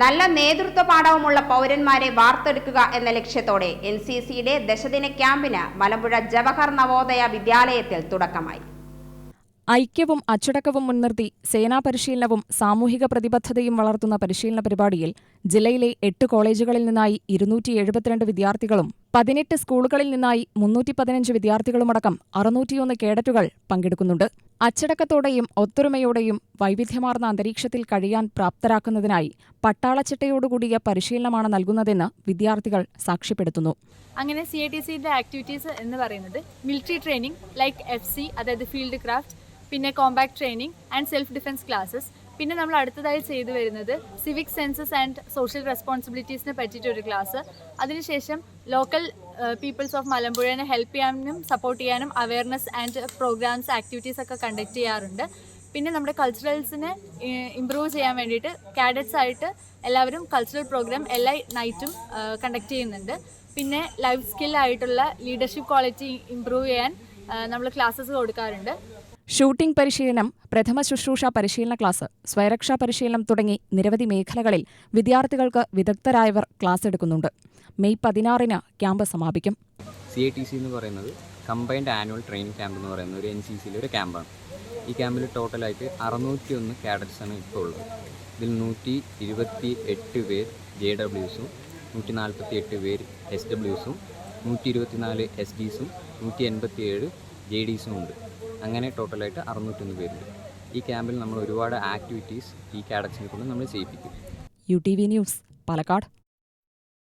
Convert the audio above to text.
നല്ല നേതൃത്വ പാഠവുമുള്ള പൗരന്മാരെ വാർത്തെടുക്കുക എന്ന ലക്ഷ്യത്തോടെ എൻ സി സിയുടെ ദശദിന ക്യാമ്പിന് മലമ്പുഴ ജവഹർ നവോദയ വിദ്യാലയത്തിൽ തുടക്കമായി. ഐക്യവും അച്ചടക്കവും മുൻനിർത്തി സേനാ പരിശീലനവും സാമൂഹിക പ്രതിബദ്ധതയും വളർത്തുന്ന പരിശീലന പരിപാടിയിൽ ജില്ലയിലെ എട്ട് കോളേജുകളിൽ നിന്നായി ഇരുന്നൂറ്റി എഴുപത്തിരണ്ട് വിദ്യാർത്ഥികളും പതിനെട്ട് സ്കൂളുകളിൽ നിന്നായി മുന്നൂറ്റി പതിനഞ്ച് വിദ്യാർത്ഥികളുമടക്കം അറുന്നൂറ്റിയൊന്ന് കേഡറ്റുകൾ പങ്കെടുക്കുന്നുണ്ട്. അച്ചടക്കത്തോടെയും ഒത്തൊരുമയോടെയും വൈവിധ്യമാർന്ന അന്തരീക്ഷത്തിൽ കഴിയാൻ പ്രാപ്തരാക്കുന്നതിനായി പട്ടാളച്ചിട്ടയോടുകൂടിയ പരിശീലനമാണ് നൽകുന്നതെന്ന് വിദ്യാർത്ഥികൾ സാക്ഷ്യപ്പെടുത്തുന്നു. അങ്ങനെ സി ഐ ടി സിയുടെ ആക്ടിവിറ്റീസ് എന്ന് പറയുന്നത് military training like F C അതായത് ഫീൽഡ് ക്രാഫ്റ്റ് പിന്നെ compact training and self defence classes പിന്നെ നമ്മൾ അടുത്തതായി ചെയ്തു വരുന്നത് സിവിക് സെൻസസ് ആൻഡ് സോഷ്യൽ റെസ്പോൺസിബിലിറ്റീസിനെ പറ്റിയിട്ടൊരു ക്ലാസ് അതിനുശേഷം ലോക്കൽ പീപ്പിൾസ് ഓഫ് മലമ്പുഴനെ ഹെൽപ്പ് ചെയ്യാനും സപ്പോർട്ട് ചെയ്യാനും അവയർനെസ് ആൻഡ് പ്രോഗ്രാംസ് ആക്ടിവിറ്റീസ് ഒക്കെ കണ്ടക്ട് ചെയ്യാറുണ്ട്. പിന്നെ നമ്മുടെ കൾച്ചറൽസിനെ ഇമ്പ്രൂവ് ചെയ്യാൻ വേണ്ടിയിട്ട് കാഡറ്റ്സ് ആയിട്ട് എല്ലാവരും കൾച്ചറൽ പ്രോഗ്രാം എല്ലാ നൈറ്റും കണ്ടക്ട് ചെയ്യുന്നുണ്ട്. പിന്നെ ലൈഫ് സ്കില്ലായിട്ടുള്ള ലീഡർഷിപ്പ് ക്വാളിറ്റി ഇമ്പ്രൂവ് ചെയ്യാൻ നമ്മൾ ക്ലാസ്സസ് കൊടുക്കാറുണ്ട്. ഷൂട്ടിംഗ് പരിശീലനം പ്രഥമ ശുശ്രൂഷ പരിശീലന ക്ലാസ് സ്വയരക്ഷാ പരിശീലനം തുടങ്ങി നിരവധി മേഖലകളിൽ വിദ്യാർത്ഥികൾക്ക് വിദഗ്ധരായവർ ക്ലാസ് എടുക്കുന്നുണ്ട്. മെയ് പതിനാറിന് ക്യാമ്പ് സമാപിക്കും. സി ഐ ടി സി എന്ന് പറയുന്നത് കമ്പൈൻഡ് ആനുവൽ ട്രെയിനിങ് ക്യാമ്പ് എന്ന് പറയുന്ന ഒരു എൻ സി സിയിലെ ഒരു ക്യാമ്പാണ് ഈ ക്യാമ്പിൽ ടോട്ടലായിട്ട് അറുന്നൂറ്റി ഒന്ന് ആണ് ഇപ്പോൾ ഉള്ളത്. ഇതിൽ നൂറ്റി ഇരുപത്തി എട്ട് പേർ ജെ ഡബ്ല്യൂസും നൂറ്റി നാൽപ്പത്തി എട്ട് പേര് എസ് ഡബ്ല്യൂസും നൂറ്റി ഇരുപത്തിനാല് എസ് ഡിസും നൂറ്റി എൺപത്തി ഏഴ് ജെ ഡിസും ഉണ്ട്. അങ്ങനെ ടോട്ടലായിട്ട് അറുന്നൂറ്റൊന്ന് പേരുണ്ട്. ഈ ക്യാമ്പിൽ നമ്മൾ ഒരുപാട് ആക്ടിവിറ്റീസ് ഈ കാഡറ്റ്സിനെ കൊണ്ട് നമ്മൾ ചെയ്യിപ്പിക്കും. U T V news Palakkad.